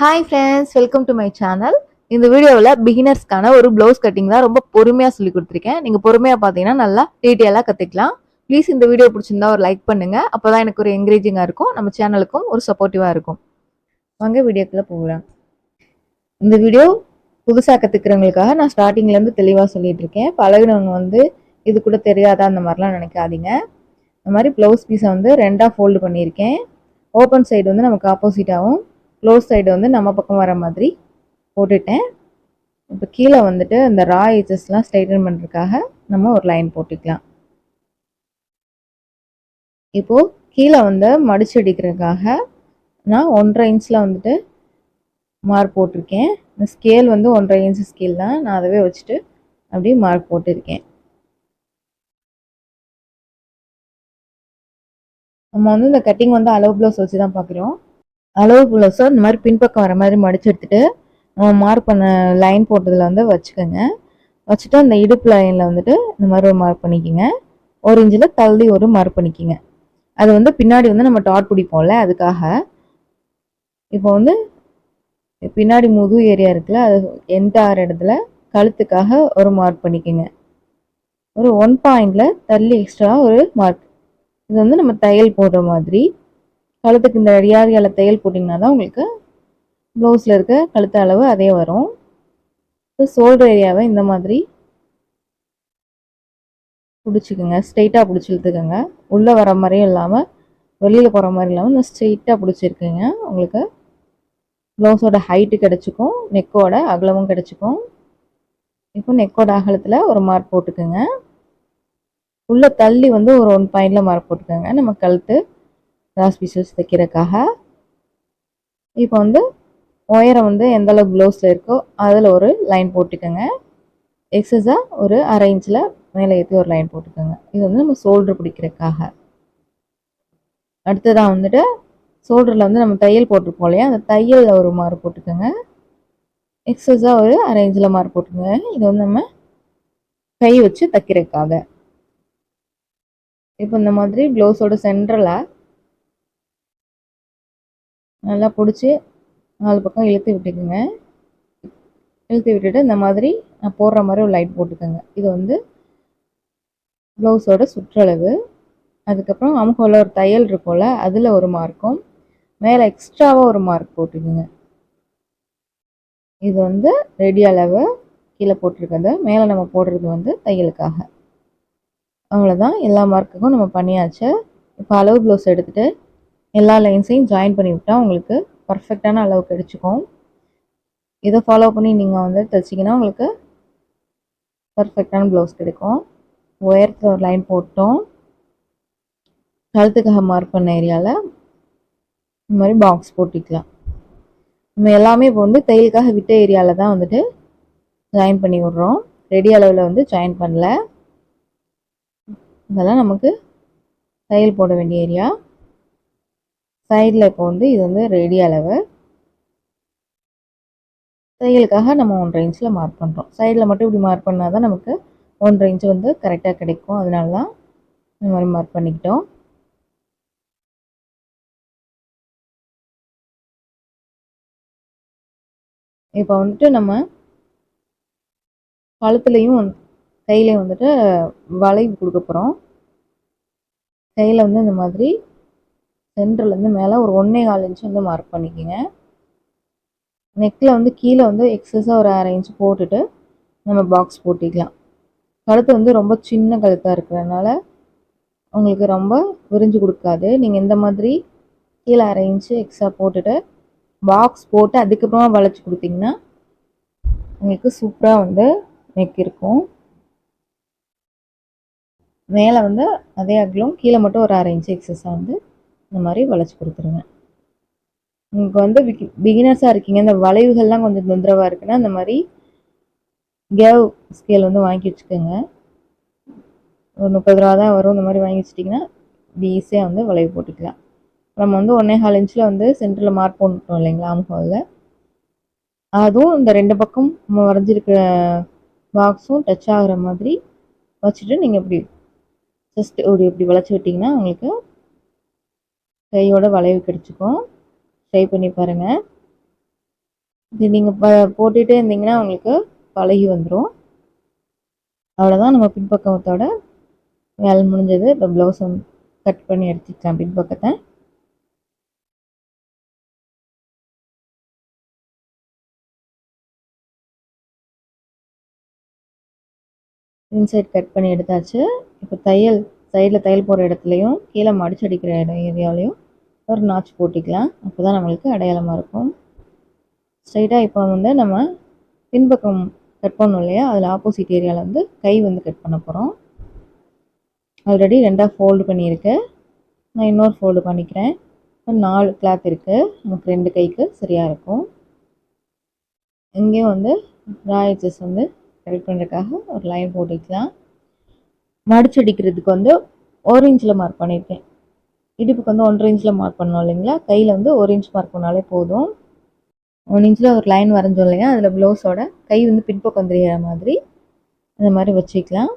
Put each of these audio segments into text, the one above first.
Hi friends welcome to my channel இந்த வீடியோவில் பிகினர்ஸ்க்கான ஒரு ப்ளவுஸ் கட்டிங் தான் ரொம்ப பொறுமையாக சொல்லி கொடுத்துருக்கேன். நீங்கள் பொறுமையாக பார்த்தீங்கன்னா நல்லா டீட்டெயிலாக கற்றுக்கலாம் ப்ளீஸ் இந்த வீடியோ பிடிச்சிருந்தா ஒரு லைக் பண்ணுங்கள் அப்போ தான் எனக்கு ஒரு என்கரேஜிங்காக இருக்கும். நம்ம சேனலுக்கும் ஒரு சப்போர்ட்டிவாக இருக்கும். வாங்க வீடியோக்குள்ளே போகிறேன் இந்த வீடியோ புதுசாக கற்றுக்கிறவங்களுக்காக நான் ஸ்டார்டிங்லேருந்து தெளிவாக சொல்லிகிட்டு இருக்கேன். பழகினவங்க வந்து இது கூட தெரியாதா? அந்த மாதிரிலாம் நினைக்காதீங்க. இந்த மாதிரி ப்ளவுஸ் பீஸை வந்து ரெண்டாக ஃபோல்டு பண்ணியிருக்கேன். ஓப்பன் சைடு வந்து நமக்கு ஆப்போசிட்டாகவும் க்ளோஸ் சைடு வந்து நம்ம பக்கம் வர மாதிரி போட்டுட்டேன். இப்போ கீழே வந்துட்டு இந்த ரா ஏஜஸ்லாம் ஸ்ட்ரைட்டன் பண்ணுறதுக்காக நம்ம ஒரு லைன் போட்டுக்கலாம். இப்போது கீழே வந்து மடிச்சு அடிக்கிறதுக்காக நான் ஒன்றரை இன்ச்சில் வந்துட்டு மார்க் போட்டிருக்கேன். இந்த ஸ்கேல் வந்து ஒன்றரை இன்ச் ஸ்கேல் தான். நான் அதவே வச்சுட்டு அப்படியே மார்க் போட்டிருக்கேன். நம்ம வந்து இந்த கட்டிங் வந்து அளவு ப்ளவுஸ் வச்சு தான் பார்க்குறோம். அளவு ப்ளவுஸை இந்த மாதிரி பின்பக்கம் வர மாதிரி மடிச்சு எடுத்துட்டு நம்ம மார்க் பண்ண லைன் போட்டதில் வந்து வச்சுக்கோங்க. வச்சுட்டு அந்த இடுப்பு லைனில் வந்துட்டு இந்த மாதிரி ஒரு மார்க் பண்ணிக்கோங்க. ஒரு இன்ச்சில் தள்ளி ஒரு மார்க் பண்ணிக்கோங்க. அது வந்து பின்னாடி வந்து நம்ம டாட் பிடிப்போம்ல அதுக்காக. இப்போ வந்து பின்னாடி முது ஏரியா இருக்குல்ல அது எந்த ஆறு இடத்துல கழுத்துக்காக ஒரு மார்க் பண்ணிக்கோங்க. ஒரு ஒன் பாயிண்டில் தள்ளி எக்ஸ்ட்ரா ஒரு மார்க் இது வந்து நம்ம தையல் போடுற மாதிரி கழுத்துக்கு இந்த அடியாரியால் தையல் போட்டிங்கன்னா தான் உங்களுக்கு ப்ளவுஸில் இருக்க கழுத்து அளவு அதே வரும். இப்போ ஷோல்டர் ஏரியாவை இந்த மாதிரி பிடிச்சிக்கோங்க. ஸ்ட்ரெயிட்டாக பிடிச்சி இழுத்துக்கோங்க. உள்ளே வர மாதிரியும் இல்லாமல் வெளியில் போகிற மாதிரி இல்லாமல் இந்த ஸ்ட்ரெயிட்டாக பிடிச்சிருக்குங்க. உங்களுக்கு ப்ளவுஸோட ஹைட்டு கிடச்சிக்கும். நெக்கோட அகலமும் கிடச்சிக்கும். இப்போ நெக்கோட அகலத்தில் ஒரு மார்க் போட்டுக்கோங்க. உள்ளே தள்ளி வந்து ஒரு ஒன் பாயிண்டில் மார்க் போட்டுக்கோங்க. நம்ம கழுத்து கிராஸ் பீசஸ் தைக்கிறதுக்காக இப்போ வந்து ஒயரை வந்து எந்த அளவு ப்ளவுஸில் இருக்கோ அதில் ஒரு லைன் போட்டுக்கோங்க. எக்ஸஸாக ஒரு அரை இன்ச்சில் மேலே ஏற்றி ஒரு லைன் போட்டுக்கோங்க. இது வந்து நம்ம ஷோல்டர் பிடிக்கிறதுக்காக. அடுத்ததாக வந்துட்டு ஷோல்டரில் வந்து நம்ம தையல் போட்டிருப்போம் இல்லையா? அந்த தையலில் ஒரு மார்க் போட்டுக்கோங்க. எக்ஸஸாக ஒரு அரை இன்ச்சில் மார்க் போட்டுக்கோங்க. இது வந்து நம்ம கை வச்சு தைக்கிறதுக்காக. இப்போ இந்த மாதிரி ப்ளவுஸோட சென்ட்ரலாக நல்லா பிடிச்சி நாலு பக்கம் இழுத்து விட்டுக்குங்க. இழுத்து விட்டுட்டு இந்த மாதிரி நான் போடுற மாதிரி ஒரு லைட் போட்டுக்கோங்க. இது வந்து ப்ளவுஸோட சுற்றளவு. அதுக்கப்புறம் அமுகோவில் ஒரு தையல் இருக்கும்ல அதில் ஒரு மார்க்கும் மேலே எக்ஸ்ட்ராவாக ஒரு மார்க் போட்டுக்குங்க. இது வந்து ரெடி அளவு கீழே போட்டிருக்கிறது. மேலே நம்ம போடுறது வந்து தையலுக்காக. அவ்வளோதான் எல்லா மார்க்குக்கும் நம்ம பண்ணியாச்சு. இப்போ அளவு ப்ளவுஸ் எடுத்துகிட்டு எல்லா லைன்ஸையும் ஜாயின் பண்ணி விட்டால் உங்களுக்கு பர்ஃபெக்டான அளவு கிடச்சிக்கும். இதை ஃபாலோ பண்ணி நீங்கள் வந்து தைச்சிங்கன்னா உங்களுக்கு பர்ஃபெக்டான ப்ளவுஸ் கிடைக்கும். உயரத்தில் ஒரு லைன் போட்டோம். கழுத்துக்காக மார்க் பண்ண ஏரியாவில் இந்த மாதிரி பாக்ஸ் போட்டிக்கலாம். நம்ம எல்லாமே இப்போ வந்து தையலுக்காக விட்ட ஏரியாவில் தான் வந்துட்டு ஜாயின் பண்ணி விட்றோம். ரெடி அளவில் வந்து ஜாயின் பண்ணல. இதெல்லாம் நமக்கு தையல் போட வேண்டிய ஏரியா சைடில் இப்போ வந்து இது வந்து ரெடி அளவு. தையலுக்காக நம்ம ஒன்றரை இன்ச்சில் மார்க் பண்ணுறோம் சைடில் மட்டும் இப்படி மார்க் பண்ணால் தான் நமக்கு ஒன்றரை இன்ச்சு வந்து கரெக்டாக கிடைக்கும். அதனால தான் இந்த மாதிரி மார்க் பண்ணிக்கிட்டோம். இப்போ வந்துட்டு நம்ம கழுத்துலேயும் வந்து கையிலையும் வந்துட்டு வளைவு கொடுக்க போகிறோம் கையில் வந்து இந்த மாதிரி சென்டர்லேருந்து மேலே ஒரு ஒன்றே கால் இன்ச் வந்து மார்க் பண்ணிக்கோங்க. நெக்கில் வந்து கீழே வந்து எக்ஸஸாக ஒரு அரை இன்ச் போட்டுட்டு நம்ம பாக்ஸ் போட்டிக்கலாம். கழுத்து வந்து ரொம்ப சின்ன கழுத்தாக இருக்கிறதுனால உங்களுக்கு ரொம்ப விரிஞ்சு கொடுக்காது. நீங்கள் இந்த மாதிரி கீழே அரை இன்ச்சு எக்ஸ்ட்ரா போட்டுட்டு பாக்ஸ் போட்டு அதுக்கப்புறமா வளைச்சி கொடுத்தீங்கன்னா உங்களுக்கு சூப்பராக வந்து நெக் இருக்கும். மேலே வந்து அதே அகலும் கீழே மட்டும் ஒரு அரை இன்ச்சு எக்ஸஸாக வந்து இந்த மாதிரி வளைச்சி கொடுத்துருங்க. உங்களுக்கு வந்து பிகினர்ஸாக இருக்கீங்க இந்த வளைவுகள்லாம் கொஞ்சம் தொந்தரவாக இருக்குன்னா இந்த மாதிரி கேவ் ஸ்கேல் வந்து வாங்கி வச்சுக்கோங்க. ஒரு முப்பது ரூபா தான் வரும் இந்த மாதிரி வாங்கி வச்சிட்டிங்கன்னா ஈஸியாக வந்து வளைவு போட்டுக்கலாம். நம்ம வந்து ஒன்றே கால் இன்ச்சில் வந்து சென்டரில் மார்க் போட்டுட்டோம் இல்லைங்களா ஆம்ஹோலில் அதுவும் இந்த ரெண்டு பக்கம் நம்ம வரைஞ்சிருக்கிற பாக்ஸும் டச் ஆகிற மாதிரி வச்சுட்டு நீங்கள் இப்படி ஜஸ்ட் ஒரு இப்படி வளைச்சி விட்டிங்கன்னா உங்களுக்கு கையோட வளைவு கிடச்சிக்கும். ட்ரை பண்ணி பாருங்கள் இது நீங்கள் ப போட்டுகிட்டே இருந்தீங்கன்னா உங்களுக்கு பழகி வந்துடும் அவ்வளோதான் நம்ம பின்பக்கத்தோட வேலை முடிஞ்சது. இப்போ ப்ளவுஸ் கட் பண்ணி எடுத்துக்கலாம் பின்பக்கத்தை. இன்சைட் கட் பண்ணி எடுத்தாச்சு. இப்போ தையல் சைடில் தையல் போகிற இடத்துலையும் கீழே மடிச்சு அடிக்கிற இடம் ஏரியாலையும் ஒரு நாச்சு போட்டிக்கலாம். அப்போ தான் நம்மளுக்கு அடையாளமாக இருக்கும். ஸ்ட்ரைட்டாக இப்போ வந்து நம்ம பின்பக்கம் கட் பண்ணோம் இல்லையா? அதில் ஆப்போசிட் ஏரியாவில் வந்து கை வந்து கட் பண்ண போகிறோம் ஆல்ரெடி ரெண்டாக ஃபோல்டு பண்ணியிருக்கேன் நான் இன்னொரு ஃபோல்டு பண்ணிக்கிறேன். நாலு கிளாத் இருக்குது நமக்கு ரெண்டு கைக்கு சரியாக இருக்கும். இங்கேயும் வந்து ராயச்சஸ் வந்து கரெக்ட் பண்ணுறதுக்காக ஒரு லைன் போட்டுக்கலாம். மடிச்சடிக்கிறதுக்கு வந்து ஒரு இன்ச்சில் மார்க் பண்ணியிருக்கேன். இடுப்புக்கு வந்து ஒன்றரை இன்ச்சில் மார்க் பண்ணோம் இல்லைங்களா? கையில் வந்து ஒரு இன்ச் மார்க் பண்ணாலே போதும். ஒன் இன்ச்சில் ஒரு லைன் வரைஞ்சோம் இல்லையா? அதில் ப்ளவுஸோட கை வந்து பின்பக்கம் தெரிகிற மாதிரி இந்த மாதிரி வச்சுக்கலாம்.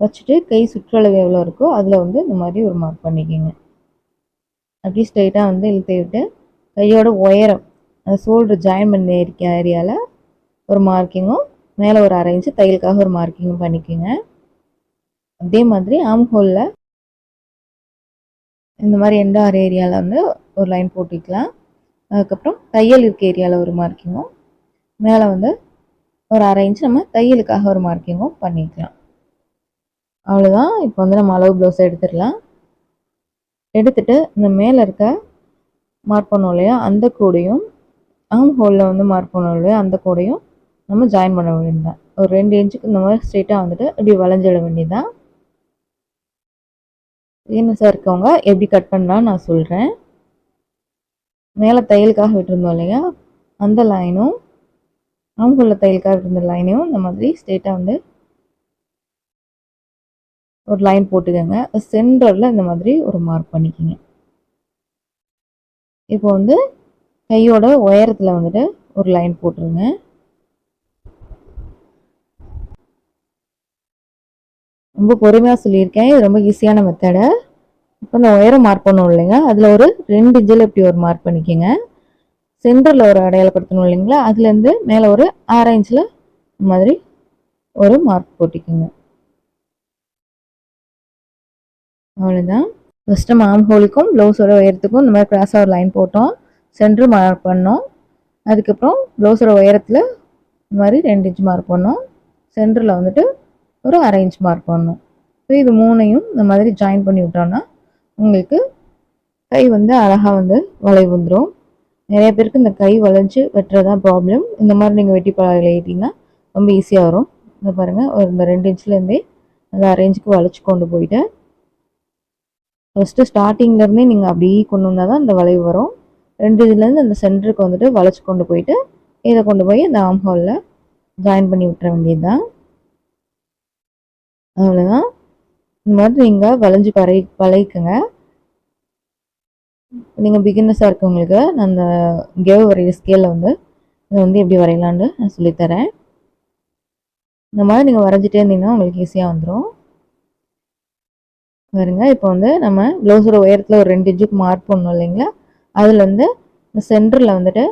வச்சுட்டு கை சுற்றளவு எவ்வளோ இருக்கோ அதில் வந்து இந்த மாதிரி ஒரு மார்க் பண்ணிக்கோங்க. அப்படியே ஸ்ட்ரைட்டாக வந்து இழுத்து விட்டு கையோட உயரம் அந்த ஷோல்டர் ஜாயின் பண்ணி இருக்க ஏரியாவில் ஒரு மார்க்கிங்கும் மேலே ஒரு அரை இன்ச்சு தையலுக்காக ஒரு மார்க்கிங்கும் பண்ணிக்கோங்க. அதே மாதிரி ஆம் ஹோலில் இந்த மாதிரி எந்த ஆறு ஏரியாவில் வந்து ஒரு லைன் போட்டுக்கலாம். அதுக்கப்புறம் தையல் இருக்க ஏரியாவில் ஒரு மார்க்கிங்கும் மேலே வந்து ஒரு அரை இன்ச் நம்ம தையலுக்காக ஒரு மார்க்கிங்கும் பண்ணிக்கலாம். அவ்வளோதான் இப்போ வந்து நம்ம அளவு ப்ளவுஸை எடுத்துடலாம். எடுத்துட்டு இந்த மேலே இருக்க மார்க் பண்ணோம் இல்லையா அந்த கூடையும் ஆம் ஹோலில் வந்து மார்க் பண்ணோம் இல்லையா அந்த கூடையும் நம்ம ஜாயின் பண்ண வேண்டியதுதான். ஒரு ரெண்டு இன்ச்சுக்கு இந்த மாதிரி ஸ்ட்ரெயிட்டாக வந்துட்டு இப்படி வளைஞ்சிட வேண்டியதுதான். வீனஸாக இருக்கவங்க எப்படி கட் பண்ணலாம் நான் சொல்கிறேன் மேலே தையலுக்காக விட்டுருந்தோம் இல்லையா? அந்த லைனும் ஆம்புள்ள தையலுக்காக விட்டுருந்த லைனையும் இந்த மாதிரி ஸ்ட்ரெயிட்டாக வந்து ஒரு லைன் போட்டுக்கோங்க. சென்டரில் இந்த மாதிரி ஒரு மார்க் பண்ணிக்கோங்க. இப்போ வந்து கையோட உயரத்தில் வந்துட்டு ஒரு லைன் போட்டுருங்க. ரொம்ப பொறுமையாக சொல்லியிருக்கேன். இது ரொம்ப ஈஸியான மெத்தடை இப்போ இந்த உயரம் மார்க் பண்ணணும் இல்லைங்க. அதில் ஒரு ரெண்டு இன்ச்சில் இப்படி ஒரு மார்க் பண்ணிக்கோங்க. சென்டரில் ஒரு அடையாளப்படுத்தணும் இல்லைங்களா? அதுலேருந்து மேலே ஒரு ஆறு இன்ச்சில் மாதிரி ஒரு மார்க் போட்டிக்கோங்க. அவ்வளோதான் ஃபஸ்ட்டு மாம் ஹோலுக்கும் ப்ளவுஸோட உயரத்துக்கும் இந்த மாதிரி கிராஸாக ஒரு லைன் போட்டோம். சென்ட்ரு மார்க் பண்ணோம். அதுக்கப்புறம் ப்ளவுஸோட உயரத்தில் இந்த மாதிரி ரெண்டு இன்ச் மார்க் பண்ணோம். சென்டரில் வந்துட்டு ஒரு அரேஞ்ச் மார்க் பண்ணணும். ஸோ இது மூணையும் இந்த மாதிரி ஜாயின் பண்ணி விட்டோம்னா உங்களுக்கு கை வந்து அழகாக வந்து வளைவு வந்துடும் நிறைய பேருக்கு இந்த கை வளைஞ்சு வெட்டுறதா ப்ராப்ளம் இந்த மாதிரி நீங்கள் வெட்டி பழகிட்டீங்கன்னா ரொம்ப ஈஸியாக வரும். இந்த பாருங்கள் ஒரு இந்த ரெண்டு இன்ச்லேருந்தே அந்த அரேஞ்சுக்கு வளைச்சி கொண்டு போயிட்டு ஃபஸ்ட்டு ஸ்டார்டிங்லேருந்தே நீங்கள் அப்படியே கொண்டு வந்தால் தான் இந்த வளைவு வரும். ரெண்டு இதுலேருந்து அந்த சென்டருக்கு வந்துட்டு வளைச்சி கொண்டு போயிட்டு இதை கொண்டு போய் இந்த ஆம் ஹாலில் ஜாயின் பண்ணி விட்டுற வேண்டியது தான் அவ்வளோதான் இந்த மாதிரி நீங்கள் வளைஞ்சு பழகி பழகிக்கங்க நீங்கள் பிகினர்ஸாக இருக்கவங்களுக்கு நான் அந்த கேவ் வரைகிற ஸ்கேலில் வந்து இதை வந்து எப்படி வரையலான்னு நான் சொல்லித்தரேன் இந்த மாதிரி நீங்கள் வரைஞ்சிட்டே இருந்தீங்கன்னா உங்களுக்கு ஈஸியாக வந்துடும் பாருங்க இப்போ வந்து நம்ம ப்ளவுஸோட உயரத்தில் ஒரு ரெண்டு இன்ச்சுக்கு மார்க் பண்ணோம் இல்லைங்களா? அதில் வந்து இந்த சென்டரில் வந்துட்டு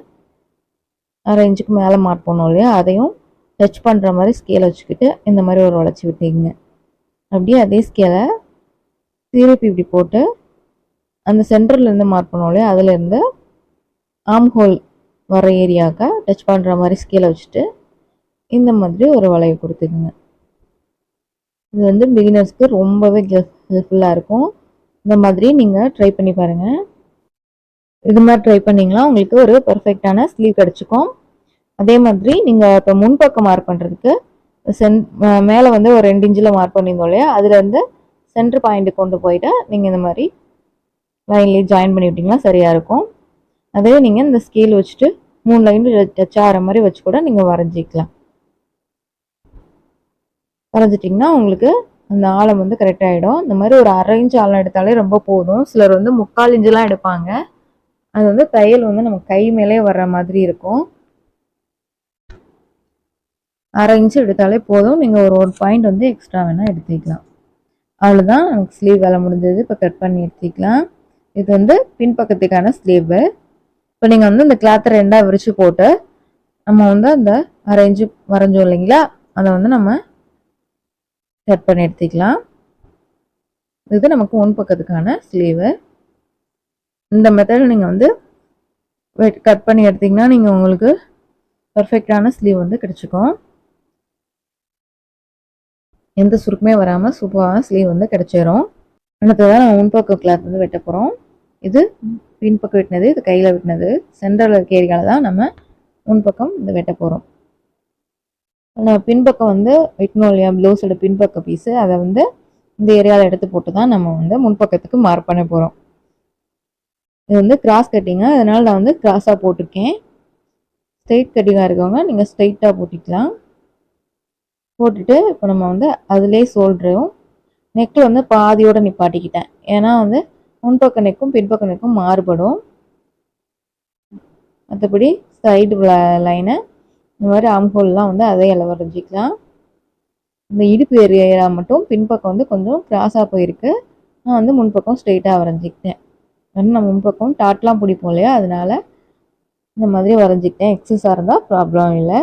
அரை இன்ச்சுக்கு மேலே மார்க் பண்ணோம் இல்லையா? அதையும் டச் பண்ணுற மாதிரி ஸ்கேலை வச்சுக்கிட்டு இந்த மாதிரி ஒரு வளைச்சி விட்டீங்க. அப்படியே அதே ஸ்கேலை திருப்பி இப்படி போட்டு அந்த சென்டர்லேருந்து மார்க் பண்ணோம் இல்லையா? அதுலேருந்து ஆம் ஹோல் வர ஏரியாவுக்கு டச் பண்ணுற மாதிரி ஸ்கேலை வச்சுட்டு இந்த மாதிரி ஒரு வளைவு கொடுத்துக்குங்க. இது வந்து பிகினர்ஸ்க்கு ரொம்பவே ஹெல்ப்ஃபுல்லாக இருக்கும். இந்த மாதிரி நீங்கள் ட்ரை பண்ணி பாருங்கள் இது மாதிரி ட்ரை பண்ணிங்களா உங்களுக்கு ஒரு பர்ஃபெக்டான ஸ்லீவ் கிடச்சிக்கும். அதே மாதிரி நீங்கள் இப்போ முன்பக்கம் மார்க் பண்ணுறதுக்கு சென் மேலே வந்து ஒரு ரெண்டு இன்ச்சில் மார்க் பண்ணியிருந்தோம் இல்லையா? அதில் வந்து சென்டர் பாயிண்ட் கொண்டு போயிட்டு நீங்கள் இந்த மாதிரி லைன்லேயே ஜாயின் பண்ணி விட்டிங்கன்னா சரியாக இருக்கும். அதே நீங்கள் இந்த ஸ்கேல் வச்சுட்டு மூணு லைன் டச் ஆகிற மாதிரி வச்சு கூட நீங்கள் வரைஞ்சிக்கலாம். வரைஞ்சிட்டிங்கன்னா உங்களுக்கு அந்த ஆழம் வந்து கரெக்டாகிடும் இந்த மாதிரி ஒரு அரை இன்ச்சு ஆழம் எடுத்தாலே ரொம்ப போதும். சிலர் வந்து முக்கால் இன்ச்செலாம் எடுப்பாங்க. அது வந்து தையல் வந்து நம்ம கை மேலே வர்ற மாதிரி இருக்கும். அரை இன்ச்சு எடுத்தாலே போதும். நீங்கள் ஒரு ஒரு பாயிண்ட் வந்து எக்ஸ்ட்ரா வேணால் எடுத்துக்கலாம். அவ்வளோதான் நமக்கு ஸ்லீவ் வேலை முடிஞ்சது. இப்போ கட் பண்ணி எடுத்துக்கலாம். இது வந்து பின்பக்கத்துக்கான ஸ்லீவு இப்போ நீங்கள் வந்து இந்த கிளாத்தை ரெண்டாக விரித்து போட்டு நம்ம வந்து அந்த அரேஞ்சு வரைஞ்சோம் இல்லைங்களா? அதை வந்து நம்ம கட் பண்ணி எடுத்துக்கலாம். இது நமக்கு ஒன் பக்கத்துக்கான ஸ்லீவு இந்த மெத்தடில் நீங்கள் வந்து கட் பண்ணி எடுத்தீங்கன்னா நீங்கள் உங்களுக்கு பர்ஃபெக்டான ஸ்லீவ் வந்து கிடச்சிக்கும். எந்த சுருக்குமே வராமல் சூப்பரான ஸ்லீவ் வந்து கிடச்சிரும். அடுத்ததாக நம்ம முன்பக்கம் கிளாத் வந்து வெட்ட போகிறோம் இது பின்பக்கம் வெட்டினது இது கையில் வெட்டினது. சென்டரில் இருக்க ஏரியாவில் தான் நம்ம முன்பக்கம் இந்த வெட்ட போகிறோம் நம்ம பின்பக்கம் வந்து வெட்டினோம் இல்லையா? ப்ளவுஸோட பின்பக்க பீஸு அதை வந்து இந்த ஏரியாவில் எடுத்து போட்டு தான் நம்ம வந்து முன்பக்கத்துக்கு மார்க் பண்ண போகிறோம் இது வந்து கிராஸ் கட்டிங்காக அதனால் நான் வந்து கிராஸாக போட்டிருக்கேன். ஸ்ட்ரெயிட் கட்டிங்காக இருக்கவங்க நீங்கள் ஸ்ட்ரெயிட்டாக போட்டிக்கலாம். போட்டுட்டு இப்போ நம்ம வந்து அதிலே சோல்டரும் நெக்கு வந்து பாதியோடு நிப்பாட்டிக்கிட்டேன். ஏன்னா வந்து முன்பக்க நெக்கும் பின்பக்க நெக்கும் மாறுபடும். மற்றபடி சைடு லைனை இந்த மாதிரி ஆம்ஹோல்லாம் வந்து அதே அளவு வரைஞ்சிக்கலாம். இந்த இடுப்பு ஏரியா மட்டும் பின்பக்கம் வந்து கொஞ்சம் கிராஸாக போயிருக்கு. நான் வந்து முன்பக்கம் ஸ்ட்ரெயிட்டாக வரைஞ்சிக்கிட்டேன். ஏன்னா நம்ம முன்பக்கம் டாட்லாம் பிடிப்போம் இல்லையா? அதனால் இந்த மாதிரி வரைஞ்சிக்கிட்டேன். எக்ஸஸாக இருந்தால் ப்ராப்ளம் இல்லை.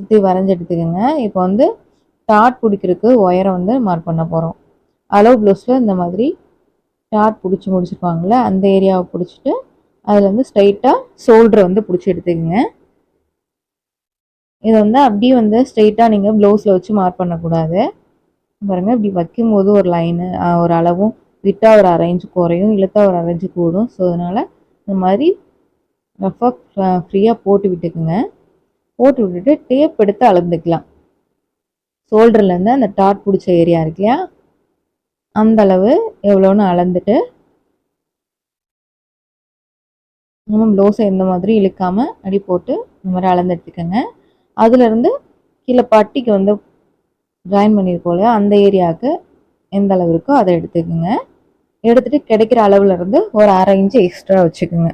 சுற்றி வரைஞ்சி எடுத்துக்கோங்க. இப்போ வந்து டாட் பிடிக்கிறதுக்கு ஒயரை வந்து மார்க் பண்ண போகிறோம் அளவு ப்ளவுஸில் இந்த மாதிரி டாட் பிடிச்சி முடிச்சிருப்பாங்களே அந்த ஏரியாவை பிடிச்சிட்டு அதில் வந்து ஸ்ட்ரைட்டாக ஷோல்டரை வந்து பிடிச்சி எடுத்துக்கோங்க. இதை வந்து அப்படியே வந்து ஸ்ட்ரெயிட்டாக நீங்கள் ப்ளவுஸில் வச்சு மார்க் பண்ணக்கூடாது. பாருங்கள் இப்படி வைக்கும்போது ஒரு லைனு ஒரு அளவும் விட்டால் ஒரு அரைஞ்சு குறையும் இழுத்தா ஒரு அரைஞ்சு கூடும். ஸோ அதனால் இந்த மாதிரி ரஃபாக ஃப்ரீயாக போட்டு விட்டுக்குங்க. போட்டு விட்டுட்டு டேப் எடுத்து அளந்துக்கலாம். ஷோல்டர்லேருந்து அந்த டாட் பிடிச்ச ஏரியா இருக்கு இல்லையா அந்த அளவு எவ்வளோன்னு அளந்துட்டு நம்ம ப்ளவுஸை எந்த மாதிரி இழுக்காமல் அடி போட்டு இந்த மாதிரி அளந்து எடுத்துக்கோங்க. அதுலேருந்து கீழே பட்டிக்கு வந்து ஜாயின் பண்ணியிருக்கோம் இல்லையா? அந்த ஏரியாவுக்கு எந்த அளவு இருக்கோ அதை எடுத்துக்கோங்க. எடுத்துகிட்டு கிடைக்கிற அளவுலேருந்து ஒரு அரை இன்ச்சு எக்ஸ்ட்ரா வச்சுக்கோங்க.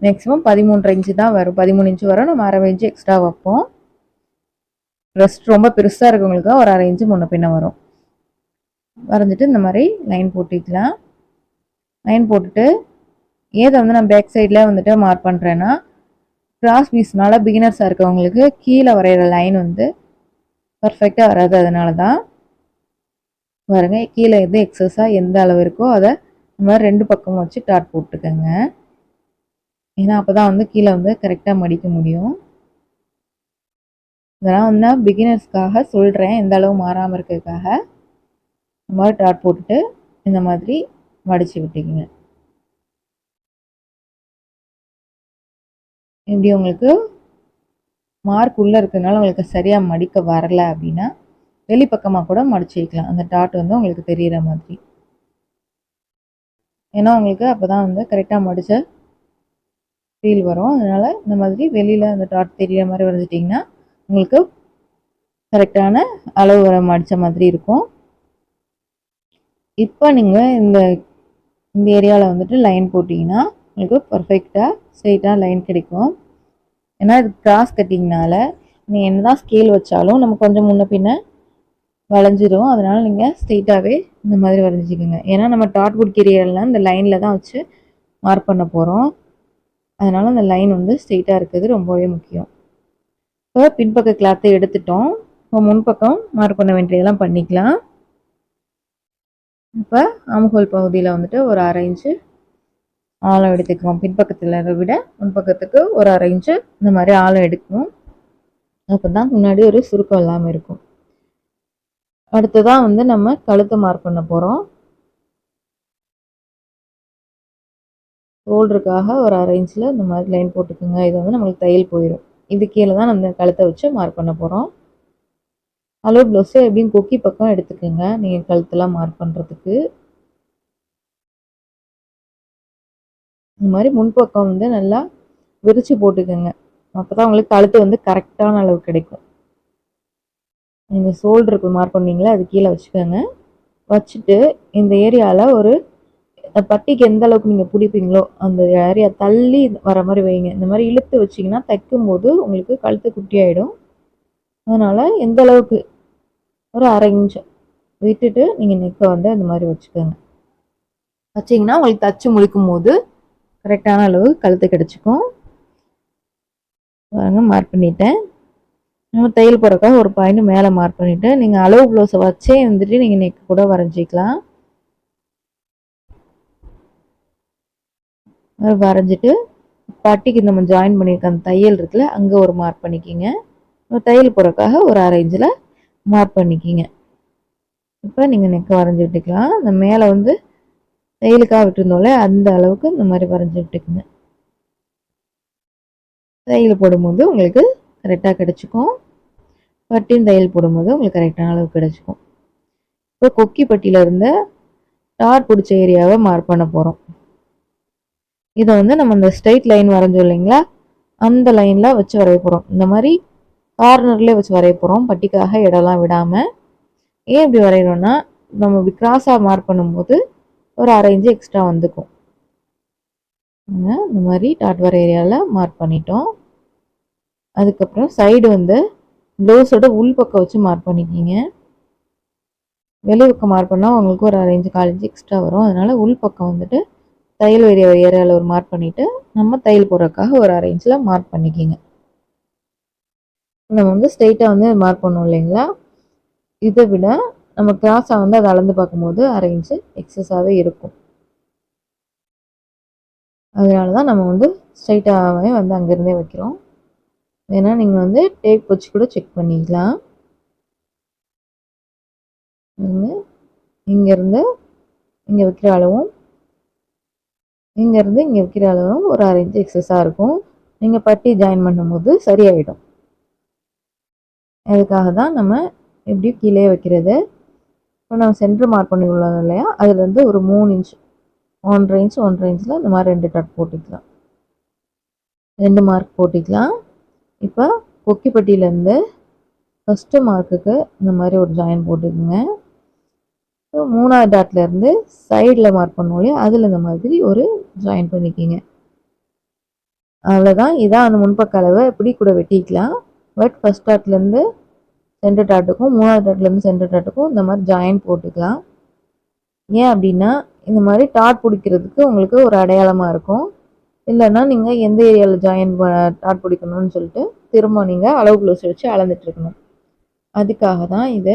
மேக்ஸிமம் பதிமூன்று இன்ச்சு தான் வரும். பதிமூணு இன்ச்சு வரும். நம்ம அரை இன்ச்சு எக்ஸ்ட்ரா வைப்போம். ரெஸ்ட் ரொம்ப பெருசாக இருக்கவங்களுக்கு ஒரு அரை இன்ச்சு முன்ன பின்ன வரும். வரைஞ்சிட்டு இந்த மாதிரி லைன் போட்டுக்கலாம். லைன் போட்டுட்டு ஏதை வந்து நான் பேக் சைடில் வந்துட்டு மார்க் பண்ணுறேன்னா கிராஸ் பீஸ்னால பிகினர்ஸாக இருக்கவங்களுக்கு கீழே வரைகிற லைன் வந்து பர்ஃபெக்டாக வராது. அதனால தான் பாருங்கள் கீழே எது எக்ஸஸாக எந்த அளவு இருக்கோ அதை இந்த மாதிரி ரெண்டு பக்கமும் வச்சு டாட் போட்டுக்கோங்க. ஏன்னா அப்போ தான் வந்து கீழே வந்து கரெக்டாக மடிக்க முடியும். இதெல்லாம் வந்து பிகினர்ஸ்க்காக சொல்கிறேன் எந்த அளவு மாறாமல் இருக்கிறதுக்காக. இந்த மாதிரி டாட் போட்டுட்டு இந்த மாதிரி மடித்து விட்டுக்குங்க இப்படி உங்களுக்கு மார்க் உள்ளே இருக்கிறதுனால உங்களுக்கு சரியாக மடிக்க வரலை அப்படின்னா வெளிப்பக்கமாக கூட மடிச்சு வைக்கலாம். அந்த டாட் வந்து உங்களுக்கு தெரிகிற மாதிரி. ஏன்னா உங்களுக்கு அப்போ தான் வந்து கரெக்டாக மடித்த ஃபீல் வரும். அதனால் இந்த மாதிரி வெளியில் அந்த டாட் தெரிகிற மாதிரி வரைஞ்சிட்டிங்கன்னா உங்களுக்கு கரெக்டான அளவு வர மடித்த மாதிரி இருக்கும். இப்போ நீங்கள் இந்த இந்த ஏரியாவில் வந்துட்டு லைன் போட்டிங்கன்னா உங்களுக்கு பர்ஃபெக்டாக ஸ்ட்ரெயிட்டாக லைன் கிடைக்கும். ஏன்னா இது கிராஸ் கட்டிங்கனால நீ என்ன தான் ஸ்கேல் வச்சாலும் நம்ம கொஞ்சம் முன்ன பின்ன வளைஞ்சிரும். அதனால் நீங்கள் ஸ்ட்ரெயிட்டாகவே இந்த மாதிரி வரைஞ்சிக்கோங்க. ஏன்னா நம்ம டாட் பிடிக்கிறீங்கலாம் இந்த லைனில் தான் வச்சு மார்க் பண்ண போகிறோம் அதனால் அந்த லைன் வந்து ஸ்ட்ரெயிட்டாக இருக்கிறது ரொம்பவே முக்கியம். இப்போ பின்பக்க கிளாத்தை எடுத்துட்டோம். இப்போ முன்பக்கம் மார்க் பண்ண வேண்டியதெல்லாம் பண்ணிக்கலாம். இப்போ ஆம்ஹோல் பகுதியில் வந்துட்டு ஒரு அரை இன்ச்சு ஆழம் எடுத்துக்குவோம். பின்பக்கத்தில் விட முன்பக்கத்துக்கு ஒரு அரை இன்ச்சு இந்த மாதிரி ஆழம் எடுக்கணும். அப்போ தான் முன்னாடி ஒரு சுருக்கம் இல்லாமல் இருக்கும். அடுத்ததாக வந்து நம்ம கழுத்தை மார்க் பண்ண போகிறோம் ஷோல்டருக்காக ஒரு அரை இன்ச்சில் இந்த மாதிரி லைன் போட்டுக்கோங்க. இது வந்து நம்மளுக்கு தையல் போயிடும் இது கீழே தான் நம்ம கழுத்தை வச்சு மார்க் பண்ண போகிறோம் அளவு ப்ளவுஸை எப்படியும் கொக்கி பக்கம் எடுத்துக்கோங்க. நீங்கள் கழுத்தெல்லாம் மார்க் பண்ணுறதுக்கு இந்த மாதிரி முன்பக்கம் வந்து நல்லா விரித்து போட்டுக்கோங்க. அப்போ தான் உங்களுக்கு கழுத்து வந்து கரெக்டான அளவு கிடைக்கும். நீங்கள் ஷோல்டருக்கு மார்க் பண்ணீங்களா அது கீழே வச்சுக்கோங்க. வச்சுட்டு இந்த ஏரியாவில் ஒரு பட்டிக்கு எந்த அளவுக்கு நீங்கள் பிடிப்பீங்களோ அந்த ஏரியா தள்ளி வர மாதிரி வைங்க. இந்த மாதிரி இழுத்து வச்சிங்கன்னா தைக்கும்போது உங்களுக்கு கழுத்து குட்டியாயிடும். அதனால் எந்த அளவுக்கு ஒரு அரை இன்ச்சு விட்டுட்டு நீங்கள் நெக்கை வந்து இந்த மாதிரி வச்சுக்கோங்க. வச்சிங்கன்னா உங்களுக்கு தச்சு முடிக்கும் போது கரெக்டான அளவு கழுத்து கிடச்சிக்கும். பாருங்க மார்க் பண்ணிட்டேன். நம்ம தையல் போடுறக்காக ஒரு பாயிண்ட் மேலே மார்க் பண்ணிவிட்டு நீங்கள் அளவு ப்ளவுஸை வச்சே வந்துட்டு நீங்கள் நெக் கூட வரைஞ்சிக்கலாம். வரைஞ்சிட்டு பட்டிக்கு நம்ம ஜாயின் பண்ணியிருக்க அந்த தையல் இருக்குல்ல அங்கே ஒரு மார்க் பண்ணிக்கிங்க. தையல் போகிறக்காக ஒரு அரை இன்ச்சில் மார்க் பண்ணிக்கிங்க. இப்போ நீங்கள் நெக் வரைஞ்சி விட்டுக்கலாம். அந்த மேலே வந்து தையலுக்காக விட்டுருந்தோம்ல அந்த அளவுக்கு இந்த மாதிரி வரைஞ்சி விட்டுக்குங்க. தையல் போடும்போது உங்களுக்கு கரெக்டாக கிடச்சிக்கும். பட்டியும் தையல் போடும்போது உங்களுக்கு கரெக்டான அளவு கிடச்சிக்கும். இப்போ கொக்கி பட்டியில் இருந்த டார் பிடிச்ச ஏரியாவை மார்க் பண்ண போகிறோம் இதை வந்து நம்ம இந்த ஸ்ட்ரைட் லைன் வரைஞ்சோம் இல்லைங்களா? அந்த லைனில் வச்சு வரைய போகிறோம் இந்த மாதிரி கார்னர்லேயே வச்சு வரைய போகிறோம் பட்டிக்காக இடம்லாம் விடாமல் ஏன் இப்படி வரைகிறோன்னா நம்ம இப்படி கிராஸாக மார்க் பண்ணும்போது ஒரு அரை இன்ச்சு எக்ஸ்ட்ரா வந்துக்கும். இந்த மாதிரி டாட் வர ஏரியாவில் மார்க் பண்ணிட்டோம். அதுக்கப்புறம் சைடு வந்து ப்ளவுஸோட உள் பக்கம் வச்சு மார்க் பண்ணிக்கிங்க. வெளி பக்கம் மார்க் பண்ணால் உங்களுக்கு ஒரு அரை இன்ச்சு கால் இன்ச்சு எக்ஸ்ட்ரா வரும். அதனால் உள் பக்கம் வந்துட்டு தையல் ஏரியா ஏரியாவில் ஒரு மார்க் பண்ணிவிட்டு நம்ம தையல் போடுறதுக்காக ஒரு அரை இன்ச்சில் மார்க் பண்ணிக்கிங்க. நம்ம வந்து ஸ்ட்ரெயிட்டாக வந்து மார்க் பண்ணோம் இல்லைங்களா? இதை விட நம்ம கிராஸாக வந்து அதை அளந்து பார்க்கும்போது அரை இன்ச்சு எக்ஸஸாகவே இருக்கும். அதனால தான் நம்ம வந்து ஸ்ட்ரைட்டாகவே வந்து அங்கேருந்தே வைக்கிறோம். ஏன்னா நீங்கள் வந்து டேப் வச்சு கூட செக் பண்ணிக்கலாம். இங்கேருந்து இங்கே வைக்கிற அளவும் இங்கேருந்து இங்கே வைக்கிற அளவும் ஒரு அரை இன்ச்சு எக்ஸஸாக இருக்கும். நீங்கள் பட்டி ஜாயின் பண்ணும்போது சரியாயிடும். அதுக்காக தான் நம்ம எப்படி கீழே வைக்கிறது? இப்போ நம்ம சென்டர் மார்க் பண்ணி உள்ளோம் இல்லையா அதுலேருந்து ஒரு மூணு இன்ச் ஒன்றரை இன்ச் ஒன்றரை இன்ச்சில் இந்த மாதிரி ரெண்டு டாட் போட்டுக்கலாம். ரெண்டு மார்க் போட்டுக்கலாம். இப்போ கொக்கிப்பட்டியிலேருந்து ஃபஸ்ட்டு மார்க்குக்கு இந்த மாதிரி ஒரு ஜாயின் போட்டுக்குங்க. மூணாவது டாட்லேருந்து சைடில் மார்க் பண்ணுவோம் இல்லையா? அதில் இந்த மாதிரி ஒரு ஜாயின் பண்ணிக்கிங்க. அவ்வளோதான் இதான் அந்த முன்பக்க அளவை. இப்படி கூட வெட்டிக்கலாம். பட் ஃபஸ்ட் டாட்லேருந்து சென்டர் டாட்டுக்கும் மூணாவது டாட்லேருந்து சென்டர் டாட்டுக்கும் இந்த மாதிரி ஜாயின் போட்டுக்கலாம். ஏன் அப்படின்னா இந்த மாதிரி டாட் பிடிக்கிறதுக்கு உங்களுக்கு ஒரு அடையாளமாக இருக்கும். இல்லைன்னா நீங்கள் எந்த ஏரியாவில் ஜாயின் டாட் பிடிக்கணும்னு சொல்லிட்டு திரும்ப நீங்கள் அளவு க்ளோஸ் வச்சு அளந்துட்டுருக்கணும் அதுக்காக தான் இது.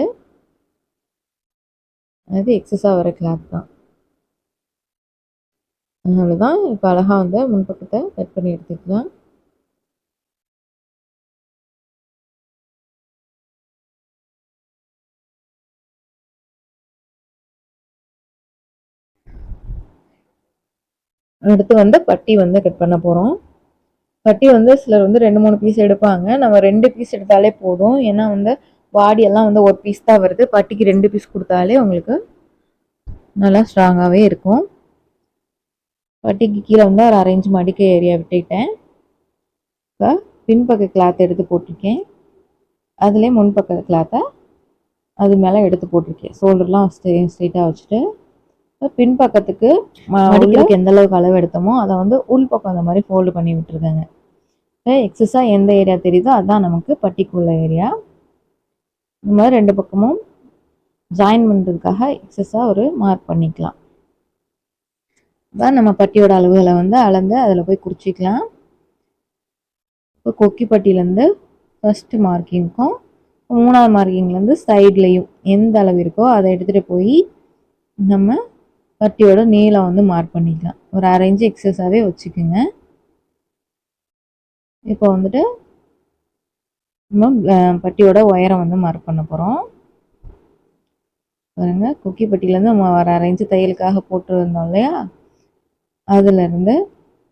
அது எக்ஸஸாக வர கிளாத் தான். அவ்வளோதான் இப்போ அழகாக வந்து முன்பக்கத்தை கட் பண்ணி எடுத்துக்கலாம் அடுத்து வந்து பட்டி வந்து கட் பண்ண போகிறோம் பட்டி வந்து சிலர் வந்து ரெண்டு மூணு பீஸ் எடுப்பாங்க. நம்ம ரெண்டு பீஸ் எடுத்தாலே போதும். ஏன்னா வந்து பாடியெல்லாம் வந்து ஒரு பீஸ் தான் வருது. பட்டிக்கு ரெண்டு பீஸ் கொடுத்தாலே உங்களுக்கு நல்லா ஸ்ட்ராங்காகவே இருக்கும். பட்டிக்கு கீழே வந்து ஒரு அரேஞ்ச் மடிக்க ஏரியா விட்டுக்கிட்டேன். இப்போ பின்பக்க கிளாத் எடுத்து போட்டிருக்கேன். அதுலேயே முன்பக்க கிளாத்தை அது மேலே எடுத்து போட்டிருக்கேன். ஷோல்டர்லாம் ஸ்ட்ரெயிட்டாக வச்சுட்டு. பின்பக்கத்துக்கு மடிக்கிறதுக்கு எந்த அளவுக்கு அளவு எடுத்தோமோ அதை வந்து உள் பக்கம் அந்த மாதிரி ஃபோல்டு பண்ணி விட்டுருக்கேங்க. எக்ஸஸாக எந்த ஏரியா தெரியுதோ அதுதான் நமக்கு பட்டிக்குள்ள ஏரியா இந்த மாதிரி ரெண்டு பக்கமும் ஜாயின் பண்ணுறதுக்காக எக்ஸஸாக ஒரு மார்க் பண்ணிக்கலாம். தான் நம்ம பட்டியோட அளவுகளை வந்து அளந்து அதில் போய் குறிச்சிக்கலாம். இப்போ கொக்கி பட்டியிலேருந்து ஃபஸ்ட்டு மார்க்கிங்க்கும் மூணாவது மார்க்கிங்லேருந்து சைட்லேயும் எந்த அளவு இருக்கோ அதை எடுத்துகிட்டு போய் நம்ம பட்டியோட நீளம் வந்து மார்க் பண்ணிக்கலாம். ஒரு அரை இன்ச்சு எக்ஸஸாகவே வச்சுக்கோங்க. இப்போ வந்துட்டு நம்ம பட்டியோட உயரம் வந்து மார்க் பண்ண போகிறோம் பாருங்க குக்கி பட்டியிலேருந்து நம்ம ஒரு அரை இன்ச்சு தையலுக்காக போட்டுருந்தோம் இல்லையா? அதுலேருந்து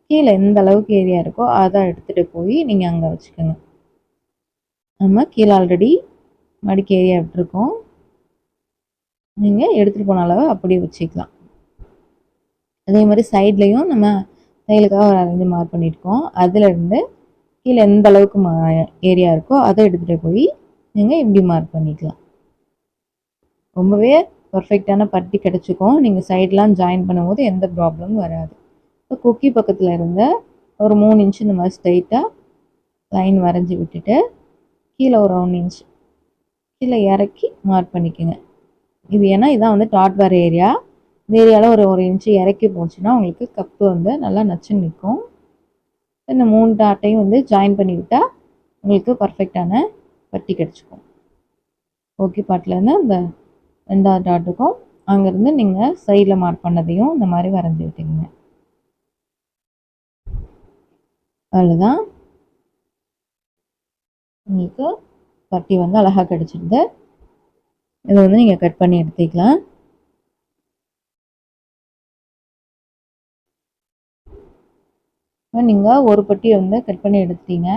கீழே எந்த அளவுக்கு ஏரியா இருக்கோ அதை எடுத்துகிட்டு போய் நீங்கள் அங்கே வச்சுக்கோங்க நம்ம கீழே ஆல்ரெடி மடிக்கு ஏரியா விட்டுருக்கோம். நீங்கள் எடுத்துகிட்டு போன அளவு அப்படியே வச்சுக்கலாம். அதே மாதிரி சைட்லேயும் நம்ம தையலுக்காக ஒரு அரைஞ்சு மார்க் பண்ணியிருக்கோம். அதுலேருந்து கீழே எந்த அளவுக்கு மா ஏரியா இருக்கோ அதை எடுத்துகிட்டு போய் நீங்கள் இப்படி மார்க் பண்ணிக்கலாம். ரொம்பவே பர்ஃபெக்டான பட்டி கிடச்சிக்கும். நீங்கள் சைட்லாம் ஜாயின் பண்ணும்போது எந்த ப்ராப்ளமும் வராது. குக்கி பக்கத்தில் இருந்த ஒரு மூணு இன்ச்சு இந்த மாதிரி ஸ்ட்ரைட்டாக லைன் வரைஞ்சி விட்டுட்டு கீழே ஒரு ஒன் இன்ச் கீழே இறக்கி மார்க் பண்ணிக்கோங்க. இது ஏன்னா இதான் வந்து டாட் வர ஏரியா இந்த ஏரியாவில் ஒரு ஒரு இன்ச்சு இறக்கி போச்சுன்னா உங்களுக்கு கப்பு வந்து நல்லா நச்சு நிற்கும். இந்த மூணு டாட்டையும் வந்து ஜாயின் பண்ணி விட்டால் உங்களுக்கு பர்ஃபெக்டான பட்டி கிடச்சிக்கும். ஓகே பாட்டிலேருந்து அந்த ரெண்டாவது டாட்டுக்கும் அங்கேருந்து நீங்கள் சைடில் மார்க் பண்ணதையும் இந்த மாதிரி வரைஞ்சி விட்டுங்க அவ்வளோதான் உங்களுக்கு பட்டி வந்து அழகாக கிடச்சிருது. இதை வந்து நீங்கள் கட் பண்ணி எடுத்துக்கலாம். நீங்கள் ஒரு பட்டியை வந்து கட் பண்ணி எடுத்துட்டீங்க.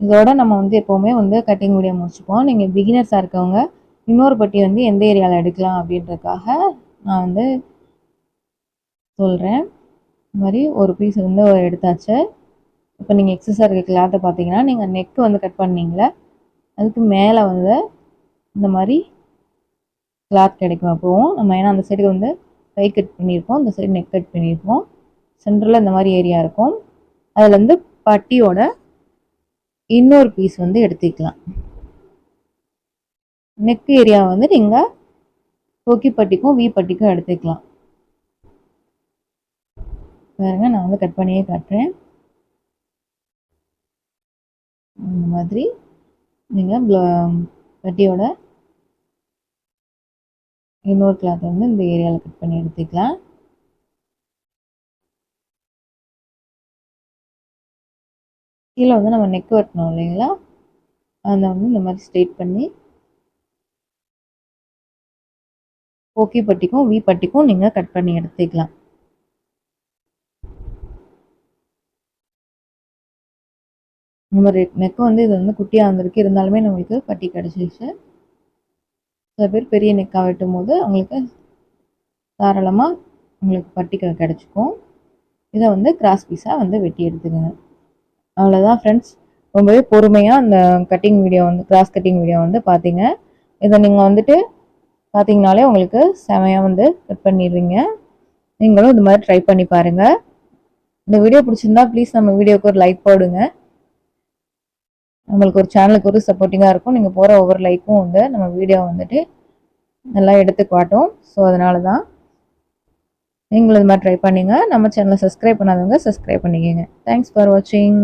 இதோட நம்ம வந்து எப்போவுமே வந்து கட்டிங் வீடியோ முடிச்சுப்போம். நீங்கள் பிகினர்ஸாக இருக்கவங்க இன்னொரு பட்டி வந்து எந்த ஏரியாவில் எடுக்கலாம் அப்படின்றதுக்காக நான் வந்து சொல்கிறேன் இந்த மாதிரி ஒரு பீஸ் வந்து எடுத்தாச்சு. இப்போ நீங்கள் எக்ஸசைஸ் இருக்க கிளாத்தை பார்த்தீங்கன்னா நீங்கள் நெக்கு வந்து கட் பண்ணீங்களே? அதுக்கு மேலே வந்து இந்த மாதிரி கிளாத் கிடைக்கும். அப்போவும் நம்ம ஏன்னா அந்த சைடுக்கு வந்து கை கட் பண்ணியிருப்போம். இந்த சைடு நெக் கட் பண்ணியிருப்போம். சென்டரில் இந்த மாதிரி ஏரியா இருக்கும். அதில் வந்து பட்டியோட இன்னொரு பீஸ் வந்து எடுத்துக்கலாம். நெக் ஏரியா வந்து நீங்கள் டோக்கி பட்டிக்கும் வி பட்டிக்கும் எடுத்துக்கலாம். பாருங்க நான் வந்து கட் பண்ணியே காட்டுறேன். இந்த மாதிரி நீங்கள் பட்டியோட இன்னொரு கிளாத் வந்து இந்த ஏரியாவில் கட் பண்ணி எடுத்துக்கலாம். கீழே வந்து நம்ம நெக் வெட்டணும் இல்லைங்களா? அதை வந்து இந்த மாதிரி ஸ்ட்ரெயிட் பண்ணி ஓகே பட்டிக்கும் வி பட்டிக்கும் நீங்கள் கட் பண்ணி எடுத்துக்கலாம். நம்ம நெக்கு வந்து இது வந்து குட்டியாக வந்திருக்கு. இருந்தாலுமே நம்மளுக்கு பட்டி கிடச்சிருச்சு. சில பேர் பெரிய நெக்காக வெட்டும் போது அவங்களுக்கு தாராளமாக உங்களுக்கு பட்டி கிடச்சிக்கும். இதை வந்து கிராஸ் பீஸாக வந்து வெட்டி எடுத்துக்கோங்க. அவ்வளோதான் ஃப்ரெண்ட்ஸ் ரொம்பவே பொறுமையாக அந்த கட்டிங் வீடியோ வந்து கிராஸ் கட்டிங் வீடியோ வந்து பார்த்தீங்க இதை நீங்கள் வந்துட்டு பார்த்தீங்கனாலே உங்களுக்கு செமையாக வந்து கட் பண்ணிடுவீங்க. நீங்களும் இது மாதிரி ட்ரை பண்ணி பாருங்கள் இந்த வீடியோ பிடிச்சிருந்தா ப்ளீஸ் நம்ம வீடியோக்கு ஒரு லைக் போடுங்க. நம்மளுக்கு ஒரு சேனலுக்கு ஒரு சப்போர்ட்டிங்காக இருக்கும். நீங்கள் போகிற ஒவ்வொரு லைக்கும் வந்து நம்ம வீடியோ வந்துட்டு நல்லா எடுத்து காட்டும். ஸோ அதனால தான் நீங்களும் இது மாதிரி ட்ரை பண்ணிங்க. நம்ம சேனலை சப்ஸ்கிரைப் பண்ணாதவங்க சப்ஸ்கிரைப் பண்ணிக்கோங்க. தேங்க்ஸ் ஃபார் வாட்சிங்